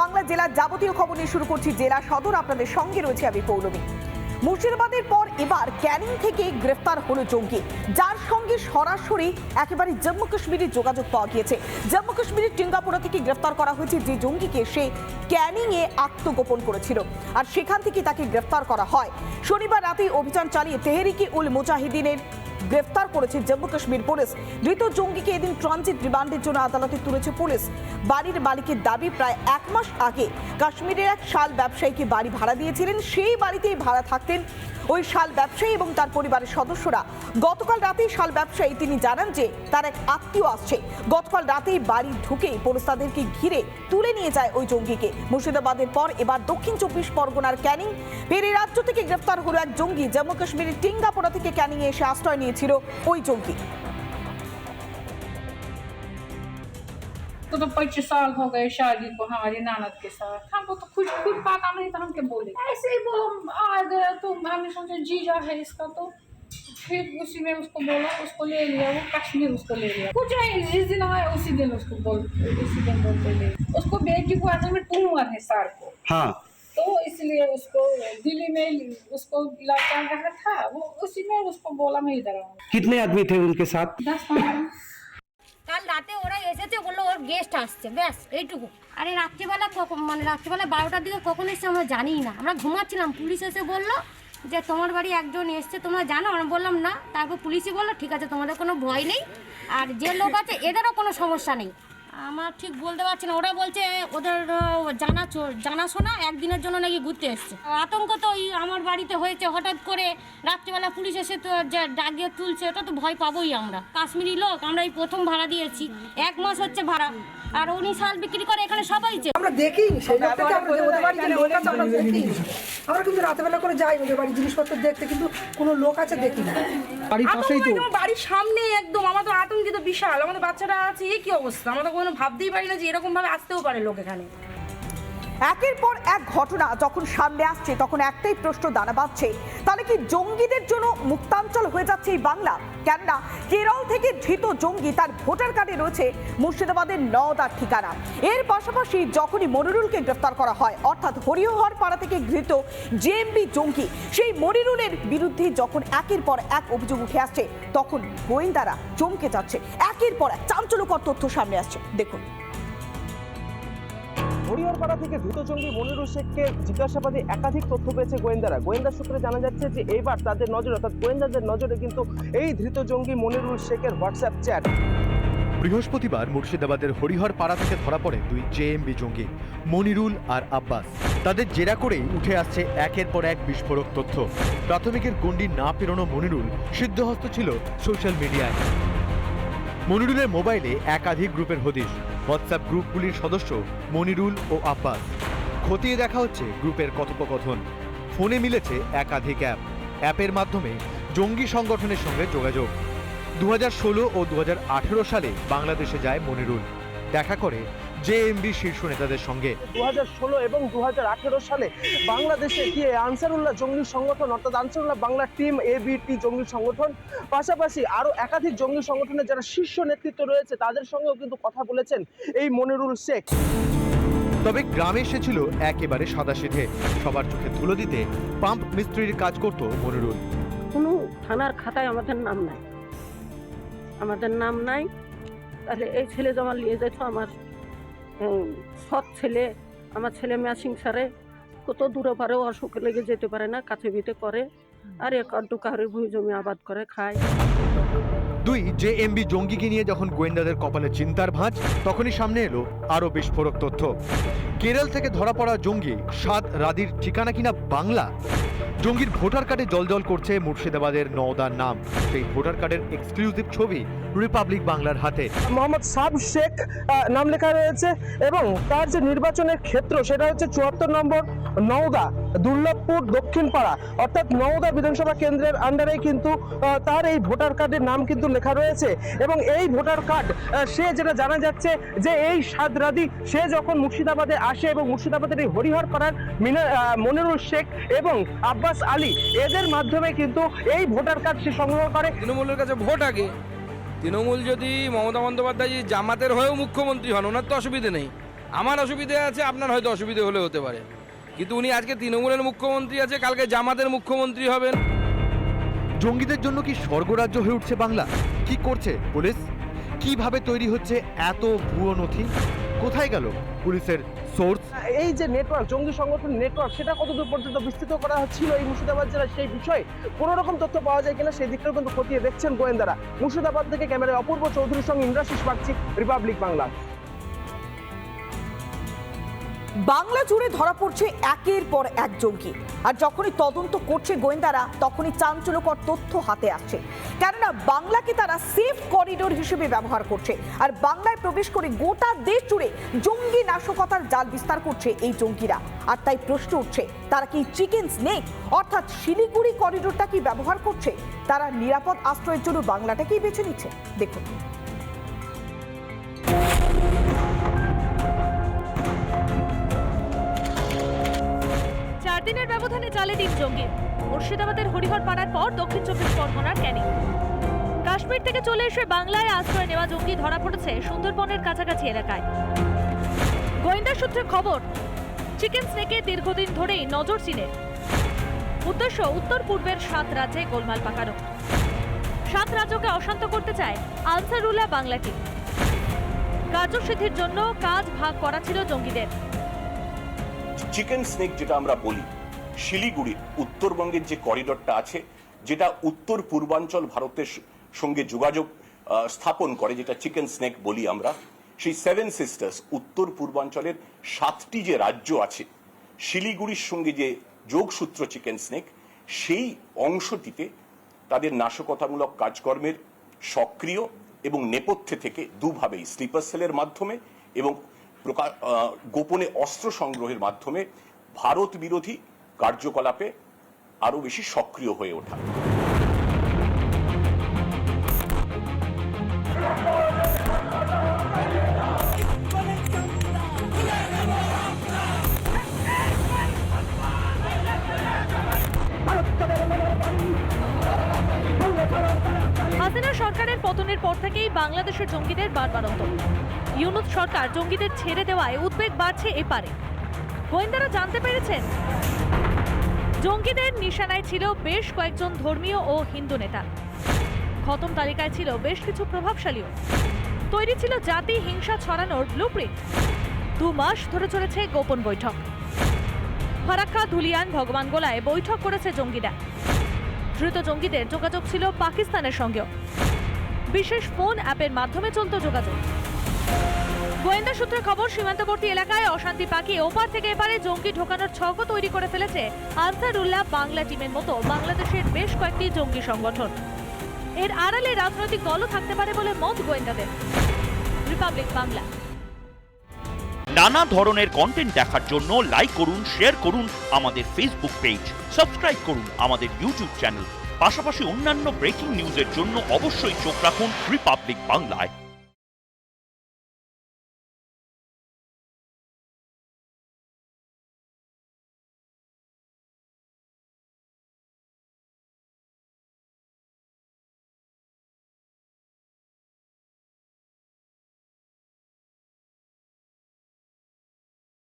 বাংলা জেলার যাবতীয় খবর নিয়ে শুরু করছি জেলা সদর। আপনাদের সঙ্গে রয়েছে আমি পৌলমী। মুর্শিদাবাদের পর এবার ক্যানিং থেকে গ্রেফতার হলো জঙ্গি। যার সঙ্গে সরাসরি একেবারে জম্মু কাশ্মীরের যোগাযোগ পাওয়া গিয়েছে। জম্মু কাশ্মীরের টিঙ্গাপুরা থেকে গ্রেফতার করা হয়েছে যে জঙ্গিকে সে ক্যানিং এ আত্মগোপন করেছিল আর সেখান থেকে তাকে গ্রেফতার করা হয়। শনিবার রাতে অভিযান চালিয়ে তেহরিকি উল মুজাহিদিনের গ্রেফতার করেছে জম্মু কাশ্মীর পুলিশ। ধৃত জঙ্গিকে এদিন ট্রানজিট রিমান্ডের জন্য আদালতে তুলেছে পুলিশ। বাড়ির মালিকের দাবি প্রায় এক মাস আগে কাশ্মীরের এক শাল ব্যবসায়ীকে বাড়ি ভাড়া দিয়েছিলেন। সেই বাড়িতেই ভাড়া থাকতেন ওই শাল ব্যবসায়ী এবং তার পরিবারের সদস্যরা। গতকাল রাতেই শাল ব্যবসায়ী তিনি জানান যে, তার এক আত্মীয় আসছে। গতকাল রাতেই বাড়ি ঢুকেই পুলিশ তাদেরকে ঘিরে তুলে নিয়ে যায় ওই জঙ্গিকে। মুর্শিদাবাদের পর এবার দক্ষিণ চব্বিশ পরগনার ক্যানিং। পেরে রাজ্য থেকে গ্রেফতার হলো এক জঙ্গি। জম্মু কাশ্মীরের টিঙ্গাপোড়া থেকে ক্যানিং এসে আশ্রয় নিয়েছিল ওই জঙ্গি तो तो पच्चीस साल हो गए शादी को हमारी ननद के साथ हमको तो कुछ खुद पता नहीं था हम क्या बोले ऐसे ही वो हम आ गया तो हमने सोचा जीजा है इसका तो फिर उसी में उसको बोला उसको ले लिया वो कश्मीर उसको ले लिया कुछ नहीं जिस दिन आया उसी दिन उसको बोल उसी दिन बोलते ले उसको बेटी को असल में ट्यूमर है सर को हाँ तो इसलिए उसको दिल्ली में उसको इलाज चल रहा था वो उसी में उसको बोला मैं इधर आऊँ कितने आदमी थे उनके साथ दस पंद्रह কাল রাতে ওরা এসেছে বললো ওর গেস্ট আসছে ব্যাস এইটুকু আরে রাত্রিবেলা কখন মানে রাত্রিবেলা বারোটার দিকে কখন এসছে আমরা জানি না আমরা ঘুমাচ্ছিলাম পুলিশ এসে বললো যে তোমার বাড়ি একজন এসছে তোমরা জানো আমরা বললাম না তারপর পুলিশই বললো ঠিক আছে তোমাদের কোনো ভয় নেই আর যে লোক আছে এদেরও কোনো সমস্যা নেই আমার ঠিক বলতে পারছি না। ওরা বলছে ওদের জানা চো- জানাশোনা একদিনের জন্য নাকি ঘুরতে এসছে। আতঙ্ক তো ওই আমার বাড়িতে হয়েছে। হঠাৎ করে রাত্রিবেলা পুলিশ এসে তো যে ডাকিয়ে তুলছে ওটা তো ভয় পাবোই আমরা। কাশ্মীরি লোক আমরা এই প্রথম ভাড়া দিয়েছি। এক মাস হচ্ছে ভাড়া। আর উনি শাল বিক্রি করে এখানে সবাই চেনে। আমরা দেখি সেই লোকটাকে আমরা যে আমরা দেখি আমরা কিন্তু রাতেবেলা করে যাই। ওদের বাড়ি জিনিসপত্র দেখতে কিন্তু কোনো লোক আছে দেখি না। বাড়ির পাশেই তো। বাড়ির সামনে একদম। আমাদের আতঙ্কিত বিশাল। আমাদের বাচ্চারা আছে এ কি অবস্থা? আমরা তো কোনো ভাবতেই পারি না যে এরকম ভাবে আসতেও পারে লোক এখানে। একের পর এক ঘটনা যখন সামনে আসছে তখন একটাই প্রশ্ন দানা বাঁধছে। তাহলে কি জঙ্গিদের জন্য মুক্তাঞ্চল হয়ে যাচ্ছে এই বাংলা? কেননা কেরল থেকে ধৃত জঙ্গি তার ভোটার কার্ডে রয়েছে মুর্শিদাবাদের নওদার ঠিকানা। এর পাশাপাশি যখনই মনিরুলকে গ্রেফতার করা হয়, অর্থাৎ হরিহর পাড়া থেকে ঘৃত জেএমবি জঙ্গি, সেই মনিরুলের বিরুদ্ধে যখন একের পর এক অভিযোগ উঠে আসছে, তখন গোয়েন্দারা চমকে যাচ্ছে। একের পর এক চাঞ্চল্যকর তথ্য সামনে আসছে। দেখুন। হরিহরপাড়া থেকে ধৃত জঙ্গি মনিরুল শেখকে জিজ্ঞাসাবাদে একাধিক তথ্য পেয়েছে গোয়েন্দারা। গোয়েন্দা সূত্রে জানা যাচ্ছে যে এইবার তাদের নজরে, অর্থাৎ গোয়েন্দাদের নজরে কিন্তু এই ধৃত জঙ্গি মনিরুল শেখের হোয়াটসঅ্যাপ চ্যাট। বৃহস্পতিবার মুর্শিদাবাদের হরিহর পাড়া থেকে ধরা পড়ে দুই জেএমবি জঙ্গি, মনিরুল আর আব্বাস। তাদের জেরা করেই উঠে আসছে একের পর এক বিস্ফোরক তথ্য। প্রাথমিকের গণ্ডি না পেরোনো মনিরুল সিদ্ধহস্ত ছিল সোশ্যাল মিডিয়ায়। মনিরুলের মোবাইলে একাধিক গ্রুপের হদিশ। হোয়াটসঅ্যাপ গ্রুপগুলির সদস্য মনিরুল ও আব্বাস। খতিয়ে দেখা হচ্ছে গ্রুপের কথোপকথন। ফোনে মিলেছে একাধিক অ্যাপ। অ্যাপের মাধ্যমে জঙ্গি সংগঠনের সঙ্গে যোগাযোগ। দু হাজার ষোলো ও দু হাজার আঠেরো সালে বাংলাদেশে যায় মনিরুল। দেখা করে জেএমবি শীর্ষ নেতাদের সঙ্গে। দু ষোলো এবং দু হাজার আঠেরো সালে বাংলাদেশে গিয়ে আনসারুল্লাহ জঙ্গি সংগঠন অর্থাৎ আনসারুল্লাহ বাংলা টিম এবিটি জঙ্গি সংগঠন পাশাপাশি আরও একাধিক জঙ্গি সংগঠনের যারা শীর্ষ নেতৃত্ব রয়েছে তাদের সঙ্গেও কিন্তু কথা বলেছেন এই মনিরুল শেখ। তবে গ্রামে এসেছিল একেবারে সাদা সাদাসিধে সবার চোখে ধুলো দিতে পাম্প মিস্ত্রির কাজ করত মনিরুল। কোনো থানার খাতায় আমাদের নাম নাই। আমাদের নাম নাই। তাহলে এই ছেলে জমা নিয়ে যেত আমার সৎ ছেলে, আমার ছেলে ম্যাচিং সারে, কত দূরে পারেও অসুখ লেগে যেতে পারে না, কাছে ভিতে করে, আর এক আধটু কাহারের ভূমি জমি আবাদ করে খায়। দুই জেএমবি জঙ্গিকে নিয়ে যখন গোয়েন্দাদের কপালে চিন্তার ভাঁজ, তখনই সামনে এলো আরও বিস্ফোরক তথ্য। কেরল থেকে ধরা পড়া জঙ্গি সাদ রাদির ঠিকানা কিনা বাংলা? জঙ্গির ভোটার কার্ডে জলজল করছে মুর্শিদাবাদের নওদার নাম। সেই ভোটার কার্ডের এক্সক্লুসিভ ছবি রিপাবলিক বাংলার হাতে। মোহাম্মদ সাব শেখ নাম লেখা রয়েছে এবং তার যে নির্বাচনের ক্ষেত্র সেটা হচ্ছে চুয়াত্তর নম্বর নওদা, দুর্লভপুর দক্ষিণ পাড়া অর্থাৎ নওদা বিধানসভা কেন্দ্রের আন্ডারে কিন্তু তার এই ভোটার কার্ডের নাম কিন্তু লেখা রয়েছে। এবং এই ভোটার কার্ড সে যেটা জানা যাচ্ছে যে এই সাদরাদি, সে যখন মুর্শিদাবাদে আসে এবং মুর্শিদাবাদের এই হরিহর পাড়ার মিনা মনিরুল শেখ এবং আব্বাস আলী। এদের মাধ্যমে কিন্তু এই ভোটার কার্ড সে সংগ্রহ করে। তৃণমূলের কাছে ভোট আগে। তৃণমূল যদি মমতা বন্দ্যোপাধ্যায় জামাতের হয়েও মুখ্যমন্ত্রী হন ওনার তো অসুবিধে নেই। আমার অসুবিধে আছে আপনার হয়তো অসুবিধে হলে হতে পারে। কিন্তু উনি আজকে তৃণমূলের মুখ্যমন্ত্রী আছে কালকে জামাতের মুখ্যমন্ত্রী হবেন। জঙ্গিদের জন্য কি স্বর্গরাজ্য হয়ে উঠছে বাংলা? কি করছে পুলিশ? কীভাবে তৈরি হচ্ছে এত ভুয়ো নথি? কোথায় গেল পুলিশের সোর্স। এই যে নেটওয়ার্ক, জঙ্গি সংগঠন নেটওয়ার্ক, সেটা কতদূর পর্যন্ত বিস্তৃত করা হচ্ছিল এই মুর্শিদাবাদ জেলার সেই বিষয়ে কোনো রকম তথ্য পাওয়া যায় কিনা সেই দিকটাও কিন্তু খতিয়ে দেখছেন গোয়েন্দারা। মুর্শিদাবাদ থেকে ক্যামেরায় অপূর্ব চৌধুরীর সঙ্গে ইন্দ্রাশিস পাচ্ছি রিপাবলিক বাংলা। বাংলা জুড়ে ধরা পড়ছে একের পর এক জঙ্গি। আর যখনই তদন্ত করছে গোয়েন্দারা, তখনই চাঞ্চল্যকর তথ্য হাতে আসছে। কেননা, বাংলাকে তারা সেফ করিডোর হিসেবে ব্যবহার করছে। আর বাংলায় প্রবেশ করে গোটা দেশ জুড়ে জঙ্গি নাশকতার জাল বিস্তার করছে এই জঙ্গিরা। আর তাই প্রশ্ন উঠছে, তারা কি চিকেন স্নেক অর্থাৎ শিলিগুড়ি করিডোরটা কি ব্যবহার করছে? তারা নিরাপদ আশ্রয়ের জন্য বাংলাটাকেই বেছে নিচ্ছে। দেখুন। দিনের ব্যবধানে চালে তিন জঙ্গি। মুর্শিদাবাদের হরিহর পাড়ার পর দক্ষিণ চব্বিশ পরগনার ক্যানিং। কাশ্মীর থেকে চলে এসে বাংলায় আশ্রয় নেওয়া জঙ্গি ধরা পড়েছে সুন্দরবনের কাছাকাছি এলাকায়। গোয়েন্দা সূত্রে খবর, চিকেন স্নেকে দীর্ঘদিন ধরেই নজর চীনের উদ্দেশ্য, উত্তর পূর্বের সাত রাজ্যে গোলমাল পাকানো। সাত রাজ্যকে অশান্ত করতে চায় আনসারুল্লাহ বাংলাকে কার্যসিদ্ধির জন্য কাজ ভাগ করা ছিল জঙ্গিদের। চিকেন স্নেক যেটা আমরা বলি শিলিগুড়ির উত্তরবঙ্গের যে করিডরটা আছে, যেটা উত্তর পূর্বাঞ্চল ভারতের সঙ্গে যোগাযোগ স্থাপন করে, যেটা চিকেন স্নেক বলি আমরা, সেই সেভেন সিস্টার্স উত্তর পূর্বাঞ্চলের সাতটি যে রাজ্য আছে, শিলিগুড়ির সঙ্গে যে যোগসূত্র চিকেন স্নেক, সেই অংশটিতে তাদের নাশকতামূলক কাজকর্মের সক্রিয় এবং নেপথ্যে থেকে দুভাবেই স্লিপার সেলের মাধ্যমে এবং গোপনে অস্ত্র সংগ্রহের মাধ্যমে ভারত বিরোধী কার্যকলাপে আরও বেশি সক্রিয় হয়ে ওঠা। সরকারের পতনের পর থেকেই বাংলাদেশের জঙ্গিদের বারবারন্ত ইউনুস সরকার জঙ্গিদের ছেড়ে দেওয়ায় উদ্বেগ বাড়ছে এপারে। গোয়েন্দারা জানতে পেরেছেন জঙ্গিদের নিশানায় ছিল বেশ কয়েকজন ধর্মীয় ও হিন্দু নেতা। খতম তালিকায় ছিল বেশ কিছু প্রভাবশালীও। তৈরি ছিল জাতি হিংসা ছড়ানোর ব্লুপ্রিন্ট দু মাস ধরে চলেছে গোপন বৈঠক। ফারাক্কা ধুলিয়ান ভগবান গোলায় বৈঠক করেছে জঙ্গিরা। ধৃত জঙ্গিদের যোগাযোগ ছিল পাকিস্তানের সঙ্গেও। বিশেষ ফোন অ্যাপের মাধ্যমে চলত যোগাযোগ। গোয়েন্দা সূত্রে খবর, সীমান্তবর্তী এলাকায় অশান্তি পাকিয়ে ওপার থেকে এপারে জঙ্গি ঢোকানোর ছকও তৈরি করে ফেলেছে আনসারুল্লাহ বাংলা টিমের মতো বাংলাদেশের বেশ কয়েকটি জঙ্গি সংগঠন। এর আড়ালে রাজনৈতিক দলও থাকতে পারে বলে মত গোয়েন্দাদের। রিপাবলিক বাংলা। নানা ধরনের কন্টেন্ট দেখার জন্য লাইক করুন শেয়ার করুন আমাদের ফেসবুক পেজ সাবস্ক্রাইব করুন আমাদের ইউটিউব চ্যানেল পাশাপাশি অন্যান্য ব্রেকিং নিউজের জন্য অবশ্যই চোখ রাখুন রিপাবলিক বাংলায়